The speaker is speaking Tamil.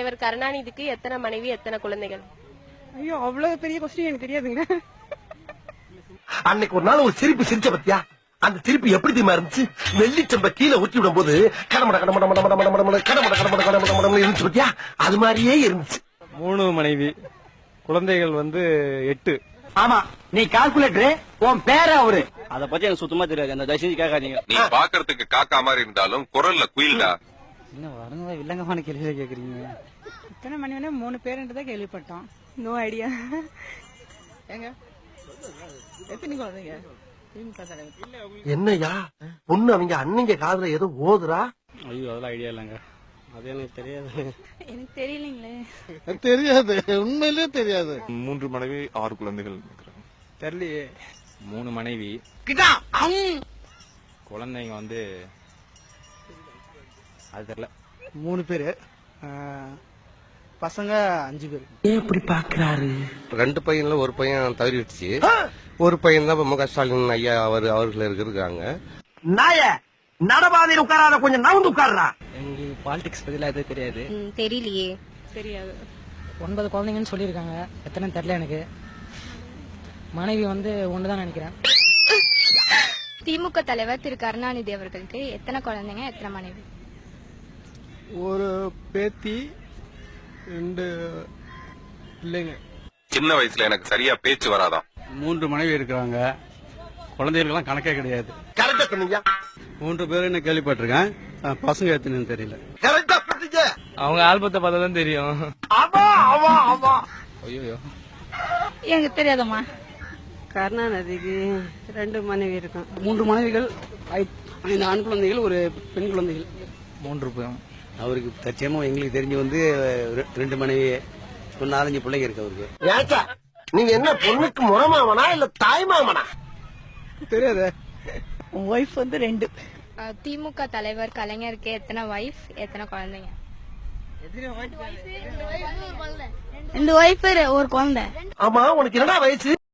தலைவர் கருணாநிதிக்கு எத்தனை மனைவி எத்தனை குழந்தைகள்? ஐயோ அவ்வளவு பெரிய கொஸ்டின் எனக்கு தெரியாதுங்க. அன்னைக்கு ஒரு நாள் ஒரு சிரிப்பு சிரிச்ச பத்தியா? அந்த சிரிப்பு எப்படி தெரியுமா இருந்துச்சு? வெள்ளிச்சம்ப கீழே ஊற்றி விடும் போது கடமட கடமட மட மட மட மட மட கடமட கடமட கடமட மட இருந்துச்சு பத்தியா? அது மாதிரியே இருந்துச்சு. மூணு மனைவி குழந்தைகள் வந்து எட்டு. ஆமா நீ கால்குலேட்டர் உன் பேர அவரு. அத பத்தி எனக்கு சுத்தமா தெரியாது. அந்த தயவு கேட்காதீங்க. நீ பாக்குறதுக்கு காக்கா மாதிரி இருந்தாலும் குரல்ல குயில்டா. என்ன வரங்க வில்லங்கமான கேள்வியில கேக்குறீங்க. எத்தனை மணி வேணா மூணு பேருன்றதை கேள்விப்பட்டோம். நோ ஐடியா ஏங்க? எத்தனை குழந்தைங்க என்னய்யா? பொண்ணு அவங்க அன்னைங்க காதுல ஏதோ ஓதுறா? ஐயோ அதெல்லாம் ஐடியா இல்லைங்க. அது எனக்கு தெரியாது. எனக்கு தெரியலீங்களே. தெரியாது. உண்மையிலே தெரியாது. மூன்று மனைவி ஆறு குழந்தைகள் தெரியலையே. மூணு மனைவி. குழந்தைங்க வந்து அது தெரியல. மூணு பேரு. பசங்க அஞ்சு பேர். எப்படி பாக்குறாரு? ரெண்டு பையன்ல ஒரு பையன் தவறிடுச்சு. ஒரு பையன் தான் மு க. ஸ்டாலின் ஐயா அவர் அவர்கள் இருக்காங்க. நாய நடபாதையில் உட்காராத கொஞ்சம் நவுந்து உட்கார்றா எங்களுக்கு பாலிடிக்ஸ் பத்திலாம் எதுவும் தெரியாது. தெரியலையே. தெரியாது. ஒன்பது குழந்தைங்கன்னு சொல்லியிருக்காங்க. எத்தனை தெரியல எனக்கு. மனைவி வந்து ஒண்ணுதான் நினைக்கிறேன். திமுக தலைவர் திரு கருணாநிதி அவர்களுக்கு எத்தனை குழந்தைங்க எத்தனை மனைவி? ஒரு பேத்தி ரெண்டு பிள்ளைங்க. சின்ன வயசுல எனக்கு சரியா பேச்சு வராதாம். மூன்று மனைவி இருக்கிறாங்க. குழந்தைகளுக்கெல்லாம் கணக்கே கிடையாது. கரெக்டா சொன்னீங்க. மூன்று பேர் என்ன கேள்விப்பட்டிருக்கேன்? பசங்க எத்தனைன்னு தெரியல. கரெக்டா அவங்க ஆல்பத்தை பார்த்தா தான் தெரியும். ஆமா ஆமா ஆமா ஐயோ எனக்கு தெரியாதம்மா. கருணாநிதிக்கு ரெண்டு மனைவி இருக்கும் மூன்று மனைவிகள் ஐந்து ஆண் குழந்தைகள் ஒரு பெண் குழந்தைகள். மூன்று பேர் அவருக்கு தச்சமா எங்களுக்கு தெரிஞ்சு வந்து ரெண்டு மனைவி ஒரு நாலஞ்சு பிள்ளைங்க இருக்கு அவருக்கு. ஏச்சா நீங்க என்ன பொண்ணுக்கு முறமாமனா இல்ல தாய்மாமனா? தெரியாது. ஒய்ஃப் வந்து ரெண்டு. திமுக தலைவர் கலைஞருக்கு எத்தனை வைஃப் எத்தனை குழந்தைங்க? ரெண்டு ஒய்ஃப் ஒரு குழந்தை ஆமா உனக்கு என்னடா வயசு?